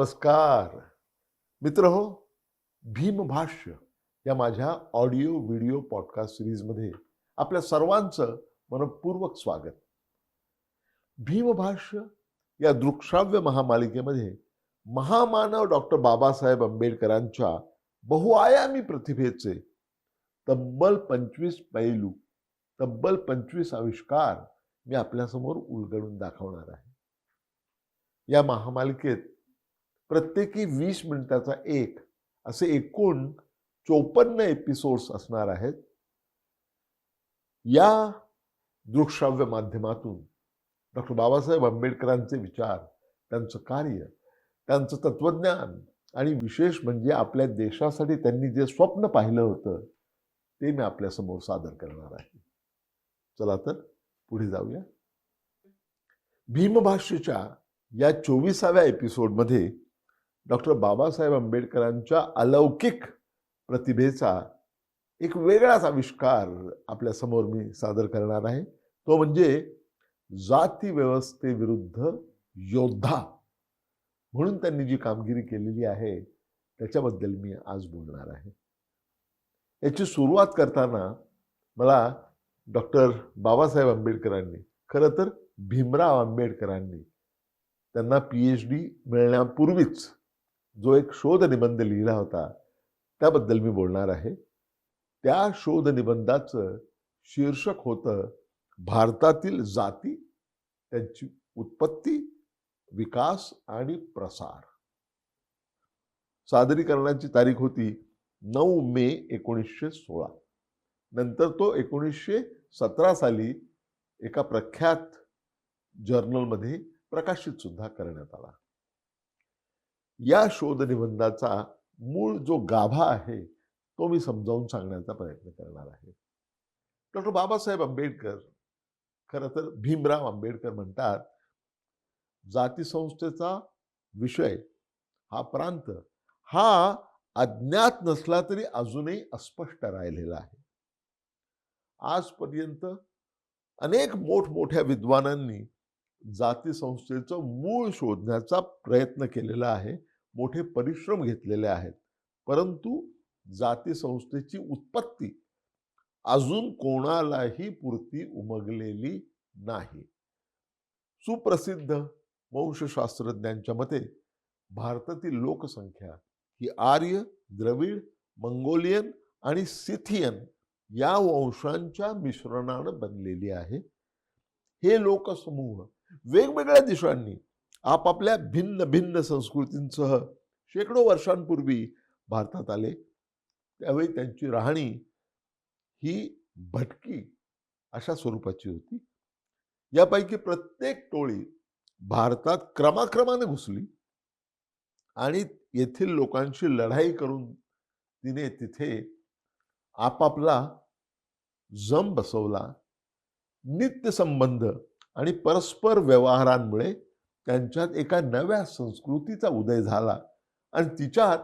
नमस्कार. मित्र हो भीमभाष्य या माझ्या ऑडिओ व्हिडिओ पॉडकास्ट सिरीजमध्ये आपल्या सर्वांचं मनपूर्वक स्वागत. भीमभाष्य या दृक्श्राव्य महामालिकेमध्ये महामानव डॉक्टर बाबासाहेब आंबेडकरांच्या बहुआयामी प्रतिभेचे तब्बल पंचवीस पैलू तब्बल पंचवीस आविष्कार मी आपल्यासमोर उलगडून दाखवणार आहे. या महामालिकेत प्रत्येकी वीस मिनिटाचा एक असे एकूण चोपन्न एपिसोड्स असणार आहेत. या दृकश्राव्य माध्यमातून डॉक्टर बाबासाहेब आंबेडकरांचे विचार त्यांचं कार्य त्यांचं तत्वज्ञान आणि विशेष म्हणजे आपल्या देशासाठी त्यांनी जे स्वप्न पाहिलं होतं ते मी आपल्यासमोर सादर करणार आहे. चला तर पुढे जाऊया. भीमभाष्यच्या या चोवीसाव्या एपिसोडमध्ये डॉक्टर बाबासाहेब आंबेडकरांच्या अलौकिक प्रतिभेचा एक वेगळाच आविष्कार आपल्यासमोर मी सादर करणार आहे. तो म्हणजे जाती व्यवस्थेविरुद्ध योद्धा म्हणून त्यांनी जी कामगिरी केलेली आहे त्याच्याबद्दल मी आज बोलणार आहे. याची सुरुवात करताना मला डॉक्टर बाबासाहेब आंबेडकरांनी खरं तर भीमराव आंबेडकरांनी त्यांना पी एच डी मिळण्यापूर्वीच जो एक शोध निबंध लिहिला होता त्याबद्दल मी बोलणार आहे. त्या शोध निबंधाचं शीर्षक होतं भारतातील जाती त्यांची उत्पत्ती विकास आणि प्रसार. सादरीकरणाची तारीख होती नऊ मे एकोणीसशे सोळा. नंतर तो एकोणीसशे सतरा साली एका प्रख्यात जर्नलमध्ये प्रकाशित सुद्धा करण्यात आला. या शोध निबंधाचा मूळ जो गाभा आहे तो मी समजावून सांगण्याचा प्रयत्न करणार आहे. डॉक्टर बाबासाहेब आंबेडकर खरं तर भीमराव आंबेडकर म्हणतात जातीसंस्थेचा विषय हा प्रांत हा अज्ञात नसला तरी अजूनही अस्पष्ट राहिलेला आहे. आजपर्यंत अनेक मोठमोठ्या विद्वानांनी जातीसंस्थेचं मूळ शोधण्याचा प्रयत्न केलेला आहे. मोठे परिश्रम घेतलेले आहेत. परंतु जाती संस्थेची उत्पत्ती अजून कोणालाही पुरती उमगलेली नाही. सुप्रसिद्ध वंशशास्त्रज्ञांच्या मते भारतातील लोकसंख्या ही आर्य द्रविड मंगोलियन आणि सिथियन या वंशांच्या मिश्रणानं बनलेली आहे. हे लोकसमूह वेगवेगळ्या दिशांनी आपापल्या भिन्न भिन्न संस्कृतींसह शेकडो वर्षांपूर्वी भारतात आले. त्यावेळी त्यांची राहणी ही भटकी अशा स्वरूपाची होती. यापैकी प्रत्येक टोळी भारतात क्रमाक्रमाने घुसली आणि येथील लोकांशी लढाई करून तिने तिथे आपापला जम बसवला. नित्यसंबंध आणि परस्पर व्यवहारांमुळे त्यांच्यात एका नव्या संस्कृतीचा उदय झाला. आणि तिच्यात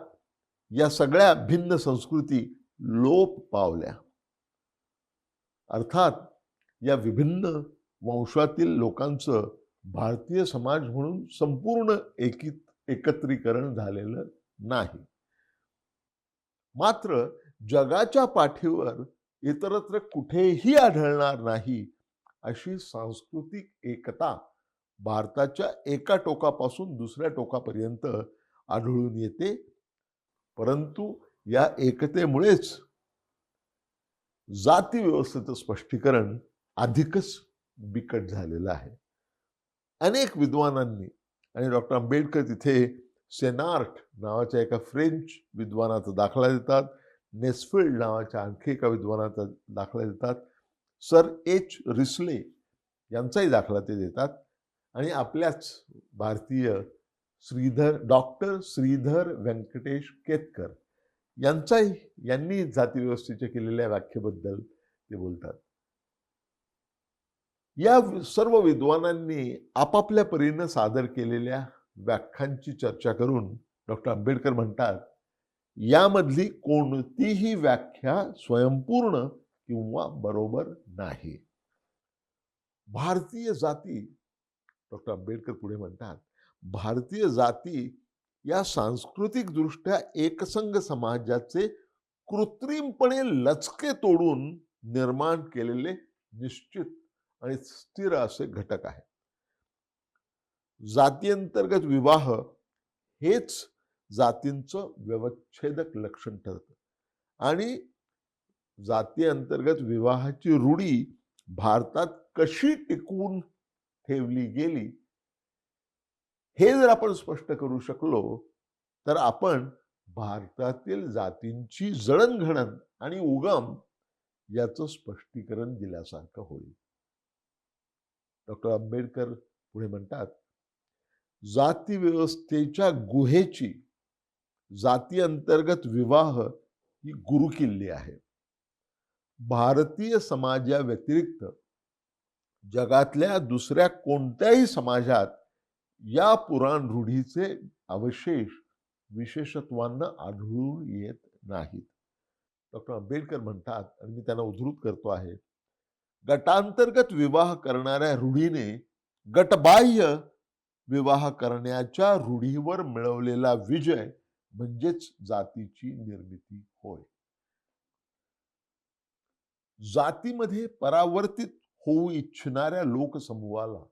या सगळ्या भिन्न संस्कृती लोप पावल्या. अर्थात या विभिन्न वंशातील लोकांचं भारतीय समाज म्हणून संपूर्ण एकित एकत्रीकरण झालेलं नाही. मात्र जगाच्या पाठीवर इतरत्र कुठेही आढळणार नाही अशी सांस्कृतिक एकता भारताच्या एका टोकापासून दुसऱ्या टोकापर्यंत आढळून येते. परंतु या एकतेमुळेच जाती व्यवस्थेचं स्पष्टीकरण अधिकच बिकट झालेलं आहे. अनेक विद्वानांनी आणि डॉक्टर आंबेडकर तिथे सेनार्ट नावाच्या एका फ्रेंच विद्वानाचा दाखला देतात. नेसफिल्ड नावाच्या आणखी एका विद्वानाचा दाखला देतात. सर एच रिसले यांचाही दाखला ते देतात. आणि आपल्याच भारतीय श्रीधर डॉक्टर श्रीधर व्यंकटेश केतकर यांचाही यांनी जातीव्यवस्थेच्या केलेल्या व्याख्येबद्दल ते बोलतात. या सर्व विद्वानांनी आपापल्या परीनं सादर केलेल्या व्याख्यांची चर्चा करून डॉक्टर आंबेडकर म्हणतात यामधली कोणतीही व्याख्या स्वयंपूर्ण किंवा बरोबर नाही. भारतीय जाती डॉक्टर आंबेडकर पुढे म्हणतात भारतीय जाती या सांस्कृतिकदृष्ट्या एकसंघ समाजाचे कृत्रिमपणे लचके तोडून निर्माण केलेले निश्चित आणि स्थिर असे घटक आहेत. जातीअंतर्गत विवाह हेच जातींचं व्यवच्छेदक लक्षण ठरतं. आणि जाती अंतर्गत विवाहाची रूढी भारतात कशी टिकवून ठेवली गेली हे जर आपण स्पष्ट करू शकलो तर आपण भारतातील जातींची जडणघडण आणि उगम याचं स्पष्टीकरण दिल्यासारखं होईल. डॉक्टर आंबेडकर पुढे म्हणतात जाती व्यवस्थेच्या गुहेची जाती अंतर्गत विवाह ही गुरुकिल्ली आहे. भारतीय समाजाव्यतिरिक्त जगातल्या दुसऱ्या कोणत्याही समाजात या पुराण रूढीचे अवशेष विशेषत्वांना आढळून येत नाहीत. डॉक्टर आंबेडकर म्हणतात आणि मी त्यांना उद्धृत करतो आहे गटांतर्गत विवाह करणाऱ्या रूढीने गटबाह्य विवाह करण्याच्या रूढीवर मिळवलेला विजय म्हणजेच जातीची निर्मिती होय. जातीमध्ये परावर्तित होऊ इच्छिणाऱ्या लोकसमूहाला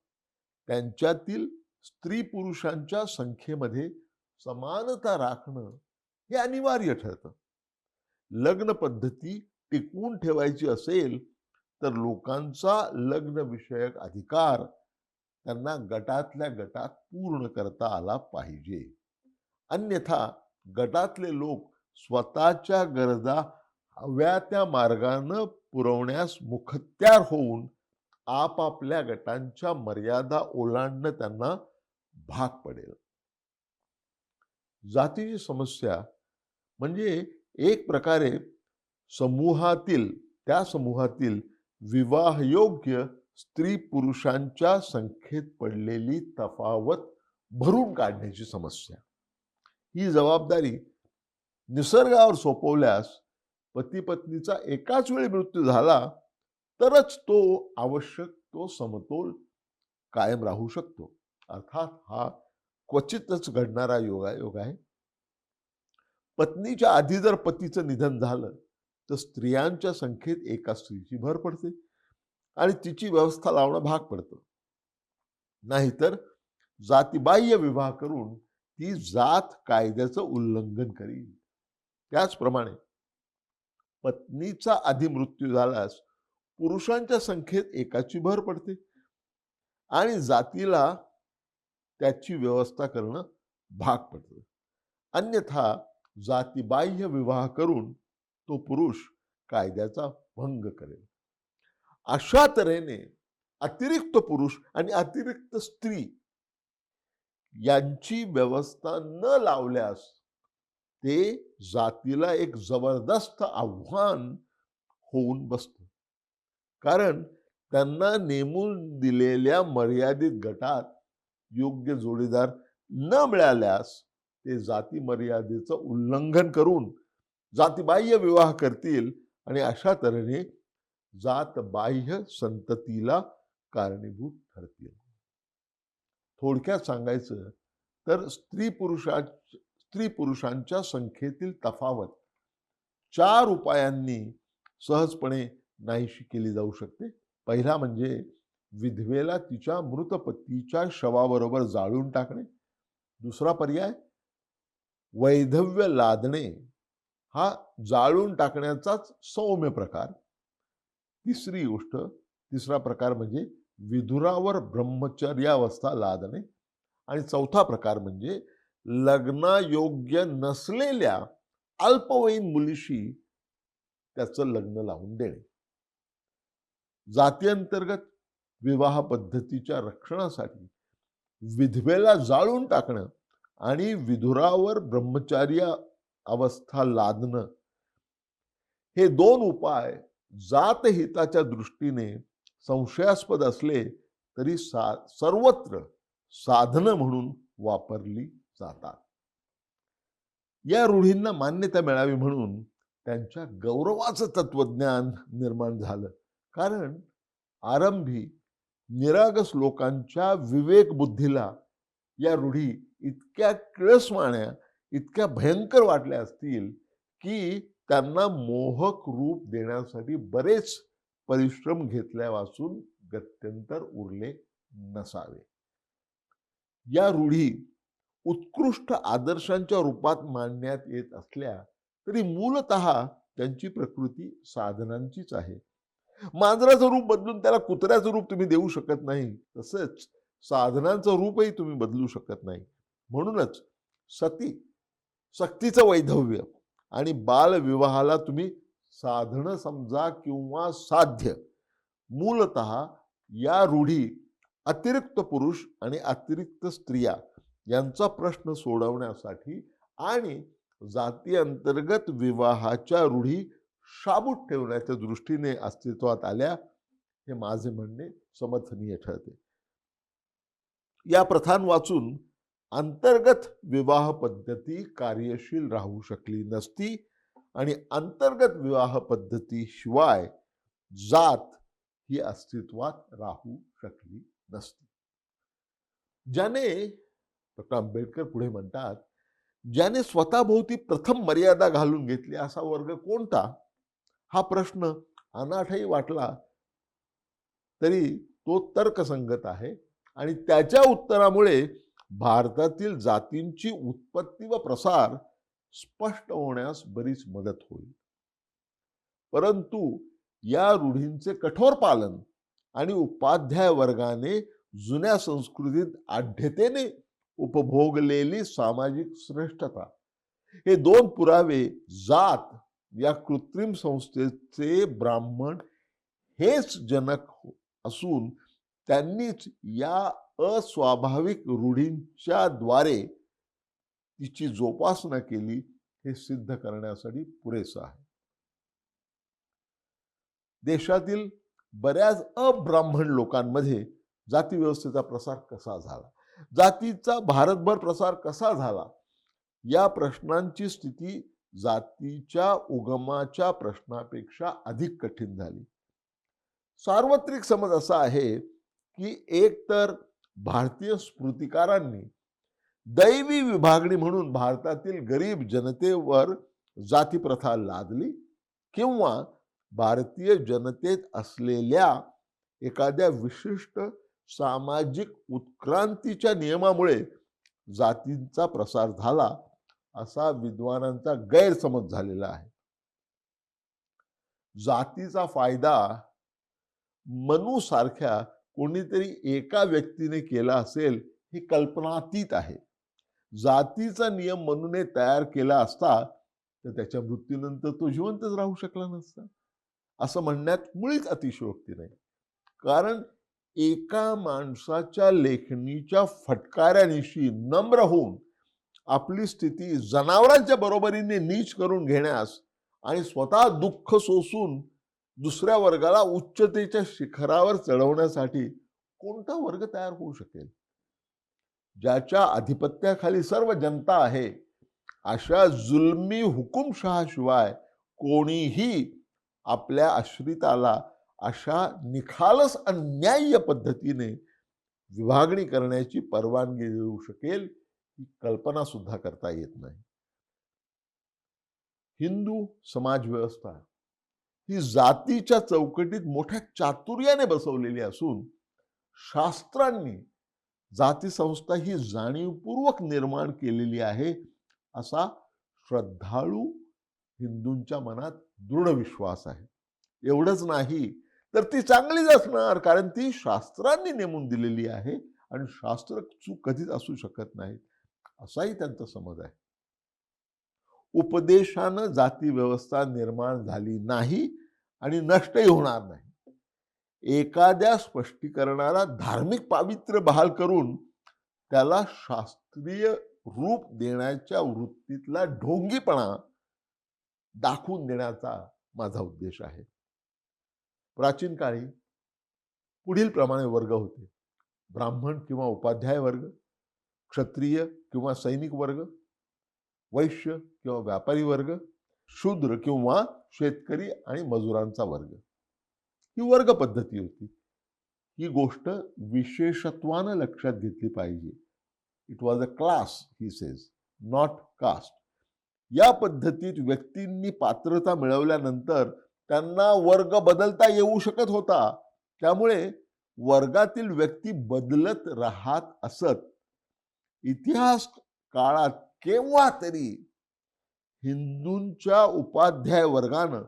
त्यांच्यातील स्त्री पुरुषांच्या संख्येमध्ये समानता राखणं हे अनिवार्य ठरतं. लग्न पद्धती टिकवून ठेवायची असेल तर लोकांचा लग्न विषयक अधिकार त्यांना गटातल्या गटात पूर्ण करता आला पाहिजे. अन्यथा गटातले लोक स्वतःच्या गरजा हव्या त्या मार्गानं पुरवण्यास मुखत्यार होऊन आपापल्या गटांच्या मर्यादा ओलांडणं त्यांना भाग पडेल. जातीची समस्या म्हणजे एक प्रकारे समूहातील त्या समूहातील विवाहयोग्य स्त्री पुरुषांच्या संख्येत पडलेली तफावत भरून काढण्याची समस्या. ही जबाबदारी निसर्गावर सोपवल्यास पती पत्नीचा एकाच वेळी मृत्यू झाला तरच तो आवश्यक तो समतोल कायम राहू शकतो. अर्थात हा क्वचितच घडणारा योगायोग आहे. पत्नीच्या आधी जर पतीचं निधन झालं तर स्त्रियांच्या संख्येत एका स्त्रीची भर पडते आणि तिची व्यवस्था लावणं भाग पडतं. नाहीतर जातीबाह्य विवाह करून ती जात कायद्याचं उल्लंघन करील. त्याचप्रमाणे पत्नीचा आधी मृत्यू झाल्यास पुरुषांच्या संख्येत एकाची भर पडते. आणि जातीला त्याची व्यवस्था करणं भाग पडतं. अन्यथा जातीबाह्य विवाह करून तो पुरुष कायद्याचा भंग करेल. अशा तऱ्हेने अतिरिक्त पुरुष आणि अतिरिक्त स्त्री यांची व्यवस्था न लावल्यास ते जातीला एक जबरदस्त आव्हान होऊन बसतं. कारण त्यांना नेमून दिलेल्या मर्यादित गटात योग्य जोडीदार न मिळाल्यास ते जाती मर्यादेचं उल्लंघन करून जातीबाह्य विवाह करतील आणि अशा तऱ्हेने जातबाह्य संततीला कारणीभूत ठरतील. थोडक्यात सांगायचं तर स्त्री पुरुषा स्त्री पुरुषांच्या संख्येतील तफावत चार उपायांनी सहजपणे नाहीशी केली जाऊ शकते. पहिला म्हणजे विधवेला तिच्या मृत पतीच्या शवाबरोबर जाळून टाकणे. दुसरा पर्याय वैधव्य लादणे. हा जाळून टाकण्याचाच सौम्य प्रकार. तिसरी गोष्ट तिसरा प्रकार म्हणजे विधुरावर ब्रह्मचर्यावस्था लादणे. आणि चौथा प्रकार म्हणजे लग्नायोग्य नसलेल्या अल्पवयीन मुलीशी त्याचं लग्न लावून देणे. जातीअंतर्गत विवाह पद्धतीच्या रक्षणासाठी विधवेला जाळून टाकणं आणि विधुरावर ब्रह्मचार्य अवस्था लादणं हे दोन उपाय जातहिताच्या दृष्टीने संशयास्पद असले तरी सा सर्वत्र साधनं म्हणून वापरली जातात. या रूढींना मान्यता मिळावी म्हणून त्यांच्या गौरवाचं तत्वज्ञान निर्माण झालं. कारण आरंभी निरागस लोकांच्या विवेक बुद्धीला या रूढी इतक्या किळसवाण्या इतक्या भयंकर वाटल्या असतील की त्यांना मोहक रूप देण्यासाठी बरेच परिश्रम घेतल्यापासून गत्यंतर उरले नसावे. या रूढी उत्कृष्ट आदर्शांच्या रूपात मांडण्यात येत असल्या तरी मूलत त्यांची प्रकृती साधनांचीच आहे. मांजराचं रूप बदलून त्याला कुत्र्याचं रूप तुम्ही देऊ शकत नाही. तसंच साधनांचं रूपही तुम्ही बदलू शकत नाही. म्हणूनच सती सक्तीचं वैधव्य आणि बालविवाहाला तुम्ही साधनं समजा किंवा साध्य. मूलत या रूढी अतिरिक्त पुरुष आणि अतिरिक्त स्त्रिया यांचा प्रश्न सोडवण्यासाठी आणि जाती अंतर्गत विवाहाच्या रूढी शाबूत ठेवण्याच्या दृष्टीने अस्तित्वात आल्या हे माझे म्हणणे समर्थनीय ठरते. या प्रथान वाचून अंतर्गत विवाह पद्धती कार्यशील राहू शकली नसती आणि अंतर्गत विवाह पद्धतीशिवाय जात ही अस्तित्वात राहू शकली नसती. ज्याने डॉक्टर आंबेडकर पुढे म्हणतात ज्याने स्वतःभोवती प्रथम मर्यादा घालून घेतली असा वर्ग कोणता? हा प्रश्न अनाठही वाटला तरी तो तर्कसंगत आहे आणि त्याच्या उत्तरामुळे भारतातील जातींची उत्पत्ती व प्रसार स्पष्ट होण्यास बरीच मदत होईल. परंतु या रूढींचे कठोर पालन आणि उपाध्याय वर्गाने जुन्या संस्कृतीत आढ्यतेने उपभोगलेली सामाजिक श्रेष्ठता हे दोन पुरावे जात या कृत्रिम संस्थेचे ब्राह्मण हेच जनक हो- असून त्यांनीच या अस्वाभाविक रूढींच्या द्वारे तिची जोपासना केली हे सिद्ध करण्यासाठी पुरेसं आहे. देशातील बऱ्याच अब्राह्मण लोकांमध्ये जाती व्यवस्थेचा प्रसार कसा झाला? जातीचा भारतभर प्रसार कसा झाला? या प्रश्नांची स्थिती जातीच्या उगमाच्या प्रश्नापेक्षा अधिक कठीण झाली. सार्वत्रिक समज असा आहे की एकतर भारतीय स्मृतिकारांनी दैवी विभागणी म्हणून भारतातील गरीब जनतेवर जातीप्रथा लादली किंवा भारतीय जनतेत असलेल्या एखाद्या विशिष्ट सामाजिक उत्क्रांतीच्या नियमामुळे जातींचा प्रसार झाला असा विद्वानांचा गैरसमज झालेला आहे. जातीचा फायदा मनू सारख्या कोणीतरी एका व्यक्तीने केला असेल ही कल्पनातीत आहे. जातीचा नियम मनूने तयार केला असता तर त्याच्या मृत्यूनंतर तो जिवंतच राहू शकला नसता. असं म्हणण्यात मुळीच अतिशयोक्ती नाही. कारण एका माणसाच्या लेखणीच्या फटकाऱ्यानिशी नम्र होऊन आपली स्थिती जनावरांच्या बरोबरीने नीच करून घेण्यास आणि स्वतः दुःख सोसून दुसऱ्या वर्गाला उच्चतेच्या शिखरावर चढवण्यासाठी कोणता वर्ग तयार होऊ शकेल? ज्याच्या आधिपत्याखाली सर्व जनता आहे अशा जुलमी हुकुमशहाशिवाय कोणीही आपल्या आश्रिताला अशा निखालस अन्याय्य पद्धतीने विभागणी करण्याची परवानगी देऊ शकेल. ही कल्पना सुद्धा करता येत नाही. हिंदू समाज व्यवस्था ही जातीच्या चौकटीत मोठ्या चातुर्याने बसवलेली असून शास्त्रांनी जाती संस्था ही जाणीवपूर्वक निर्माण केलेली आहे असा श्रद्धाळू हिंदूंच्या मनात दृढ विश्वास आहे. एवढंच नाही तर ती चांगलीच असणार कारण ती शास्त्रांनी नेमून दिलेली आहे आणि शास्त्र चूक कधीच असू शकत नाहीत. असाही त्यांचा समज आहे. उपदेशानं जाती व्यवस्था निर्माण झाली नाही आणि नष्टही होणार नाही. एखाद्या स्पष्टीकरणाला धार्मिक पावित्र्य बहाल करून त्याला शास्त्रीय रूप देण्याच्या वृत्तीतला ढोंगीपणा दाखवून देण्याचा माझा उद्देश आहे. प्राचीन काळी पुढील प्रमाणे वर्ग होते. ब्राह्मण किंवा उपाध्याय वर्ग. क्षत्रिय किंवा सैनिक वर्ग वैश्य किंवा व्यापारी वर्ग शूद्र किंवा शेतकरी आणि मजुरांचा वर्ग. ही वर्ग पद्धती होती. ही गोष्ट विशेषत्वानं लक्षात घेतली पाहिजे. It was a class he says not caste या पद्धतीत व्यक्तींनी पात्रता मिळवल्यानंतर त्यांना वर्ग बदलता येऊ शकत होता. त्यामुळे वर्गातील व्यक्ती बदलत राहत असत. इतिहास काळात केव्हा तरी हिंदूंच्या उपाध्याय वर्गानं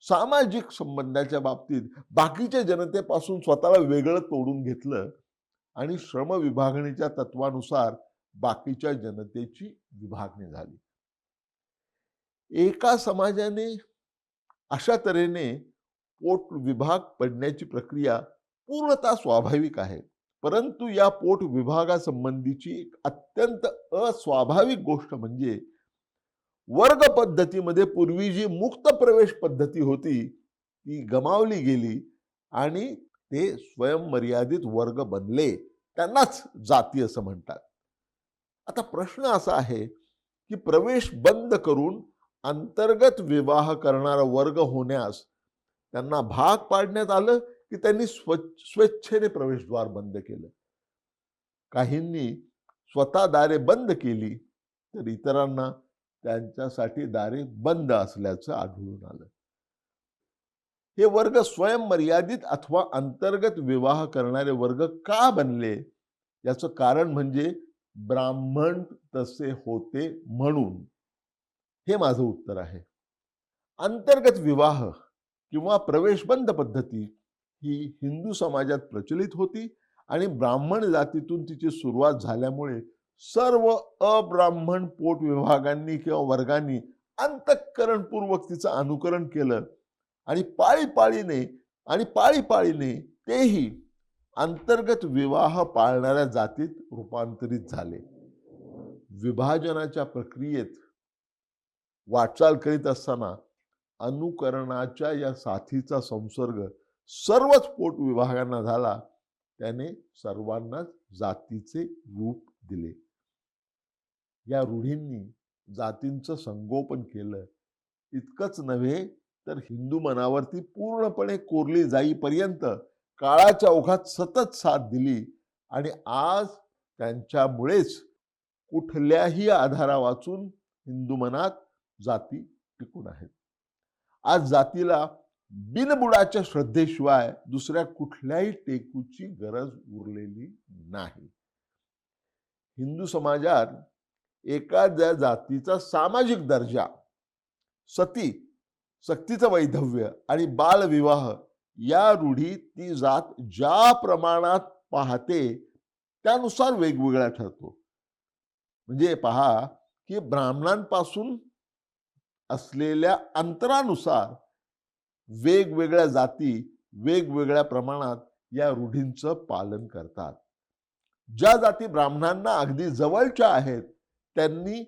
सामाजिक संबंधाच्या बाबतीत बाकीच्या जनतेपासून स्वतःला वेगळं तोडून घेतलं आणि श्रम विभागणीच्या तत्वानुसार बाकीच्या जनतेची विभागणी झाली. एका समाजाने अशा तऱ्हेने पोट विभाग पडण्याची प्रक्रिया पूर्णतः स्वाभाविक आहे. परंतु या पोट विभागासंबंधीची एक अत्यंत अस्वाभाविक गोष्ट म्हणजे वर्ग पद्धतीमध्ये पूर्वी जी मुक्त प्रवेश पद्धती होती ती गमावली गेली आणि ते स्वयंमर्यादित वर्ग बनले. त्यांनाच जाती असं म्हणतात. आता प्रश्न असा आहे की प्रवेश बंद करून अंतर्गत विवाह करणारा वर्ग होण्यास त्यांना भाग पाडण्यात आलं की त्यांनी स्व स्वेच्छेने प्रवेशद्वार बंद केलं. काहींनी स्वतः दारे बंद केली तर इतरांना त्यांच्यासाठी दारे बंद असल्याचं आढळून आलं. हे वर्ग स्वयंमर्यादित अथवा अंतर्गत विवाह करणारे वर्ग का बनले? याचं कारण म्हणजे ब्राह्मण तसे होते म्हणून. हे माझं उत्तर आहे. अंतर्गत विवाह किंवा प्रवेशबंद पद्धती ही हिंदू समाजात प्रचलित होती आणि ब्राह्मण जातीतून तिची सुरुवात झाल्यामुळे सर्व अब्राह्मण पोट विभागांनी किंवा वर्गांनी अंतःकरणपूर्वक तिचं अनुकरण केलं. आणि पाळीपाळीने आणि पाळीपाळीने तेही अंतर्गत विवाह पाळणाऱ्या जातीत रूपांतरित झाले. विभाजनाच्या प्रक्रियेत वाटचाल करीत असताना अनुकरणाच्या या साथीचा संसर्ग सर्वच पोट विभागांना झाला त्याने सर्वांनाच जातीचे रूप दिले. या रूढींनी जातींचं संगोपन केलं. इतकंच नव्हे तर हिंदू मनावरती पूर्णपणे कोरली जाईपर्यंत काळाच्या ओघात सतत साथ दिली आणि आज त्यांच्यामुळेच कुठल्याही आधारा वाचून हिंदू मनात जाती टिकून आहेत. आज जातीला बिनबुडाच्या श्रद्धेशिवाय दुसऱ्या कुठल्याही टेकूची गरज उरलेली नाही. हिंदू समाजात एखाद्या जातीचा सामाजिक दर्जा सती सक्तीचं वैधव्य आणि बालविवाह या रूढी ती जात ज्या प्रमाणात पाहते त्यानुसार वेगवेगळा ठरतो. म्हणजे पहा की ब्राह्मणांपासून असलेल्या अंतरानुसार वेगवेगळ्या जाती वेगवेगळ्या प्रमाणात या रूढींचं पालन करतात. ज्या जाती ब्राह्मणांना अगदी जवळच्या आहेत त्यांनी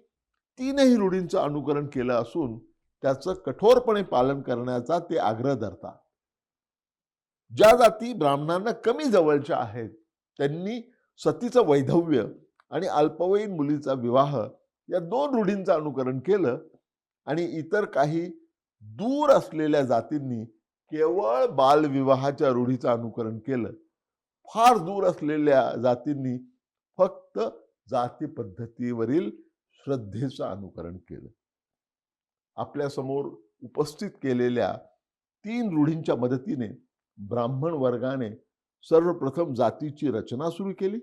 तीनही रूढींचं अनुकरण केलं असून त्याचं कठोरपणे पालन करण्याचा ते आग्रह धरतात. ज्या जाती ब्राह्मणांना कमी जवळच्या आहेत त्यांनी सतीचं वैधव्य आणि अल्पवयीन मुलीचा विवाह या दोन रूढींचं अनुकरण केलं आणि इतर काही दूर असलेल्या जातींनी केवळ बालविवाहाच्या रूढीचं अनुकरण केलं. फार दूर असलेल्या जातींनी फक्त जाती पद्धतीवरील श्रद्धेचं अनुकरण केलं. आपल्यासमोर उपस्थित केलेल्या तीन रूढींच्या मदतीने ब्राह्मण वर्गाने सर्वप्रथम जातीची रचना सुरू केली.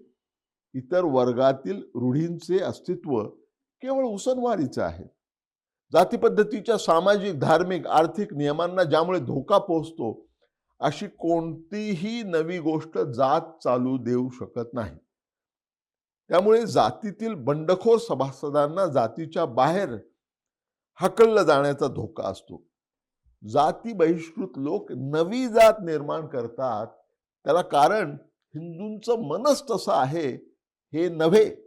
इतर वर्गातील रूढींचे अस्तित्व केवळ उसनवारीचं आहे. जाती पद्धतीच्या सामाजिक धार्मिक आर्थिक नियमांना ज्यामुळे धोका पोहोचतो अशी कोणतीही नवी गोष्ट जात चालू देऊ शकत नाही. त्यामुळे जातीतील बंडखोर सभासदांना जातीच्या बाहेर हकललं जाण्याचा धोका असतो. जाती बहिष्कृत लोक नवी जात निर्माण करतात. त्याला कारण हिंदूंचं मनस तसं आहे हे नव्हे.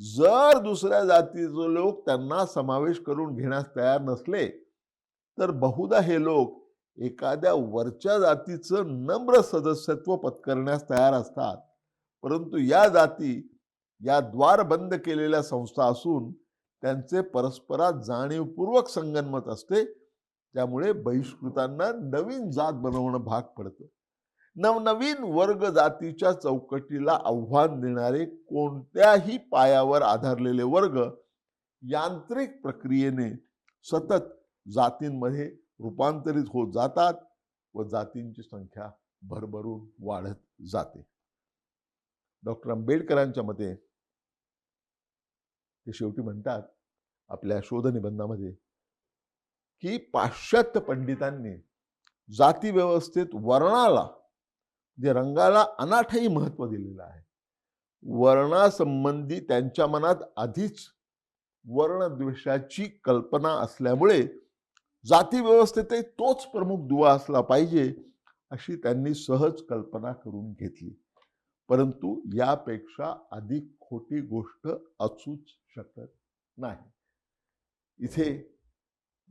जर दुसऱ्या जातीचे लोक त्यांना समावेश करून घेण्यास तयार नसले तर बहुधा हे लोक एखाद्या वरच्या जातीचं नम्र सदस्यत्व पत्करण्यास तयार असतात. परंतु या जाती या द्वार बंद केलेल्या संस्था असून त्यांचे परस्परात जाणीवपूर्वक संगनमत असते त्यामुळे बहिष्कृतांना नवीन जात बनवणं भाग पडतं. नवनवीन वर्ग जातीच्या चौकटीला आव्हान देणारे कोणत्याही पायावर आधारलेले वर्ग यांत्रिक प्रक्रियेने सतत जातींमध्ये रूपांतरित होत जातात व जातींची संख्या भरभरून वाढत जाते. डॉक्टर आंबेडकरांच्या मते ते शेवटी म्हणतात आपल्या शोधनिबंधामध्ये की पाश्चात्य पंडितांनी जाती व्यवस्थेत वर्णाला जे रंगाला अनाठही महत्त्व दिलेलं आहे. वर्णासंबंधी त्यांच्या मनात आधीच वर्णद्वेषाची कल्पना असल्यामुळे जाती व्यवस्थेतही तोच प्रमुख दुवा असला पाहिजे अशी त्यांनी सहज कल्पना करून घेतली. परंतु यापेक्षा अधिक खोटी गोष्ट असूच शकत नाही. इथे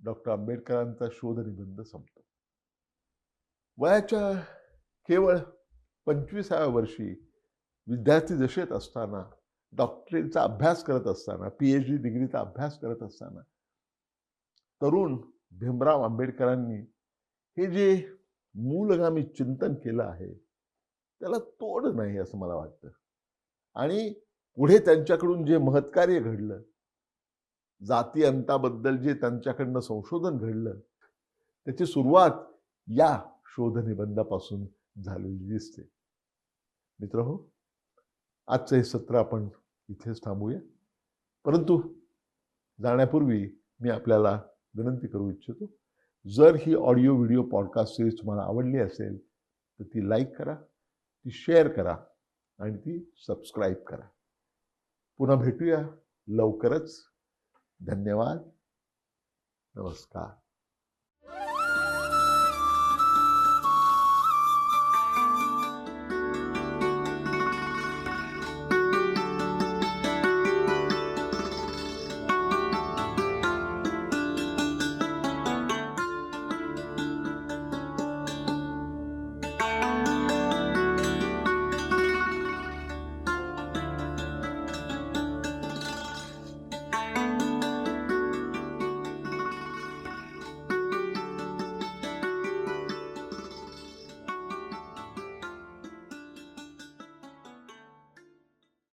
डॉक्टर आंबेडकरांचा शोधनिबंध संपतो. वयाच्या केवळ पंचवीसाव्या वर्षी विद्यार्थी दशेत असताना डॉक्टरेटचा अभ्यास करत असताना पी एच डी डिग्रीचा अभ्यास करत असताना तरुण भीमराव आंबेडकरांनी हे जे मूलगामी चिंतन केलं आहे त्याला तोड नाही असं मला वाटतं. आणि पुढे त्यांच्याकडून जे महत्कार्य घडलं जाती अंताबद्दल जे त्यांच्याकडनं संशोधन घडलं त्याची सुरुवात या शोधनिबंधापासून झालेली दिसते. मित्र हो आजचं हे सत्र आपण इथेच थांबूया. परंतु जाण्यापूर्वी मी आपल्याला विनंती करू इच्छितो जर ही ऑडिओ व्हिडिओ पॉडकास्ट सिरीज तुम्हाला आवडली असेल तर ती लाईक करा ती शेअर करा आणि ती सबस्क्राईब करा. पुन्हा भेटूया लवकरच. धन्यवाद. नमस्कार.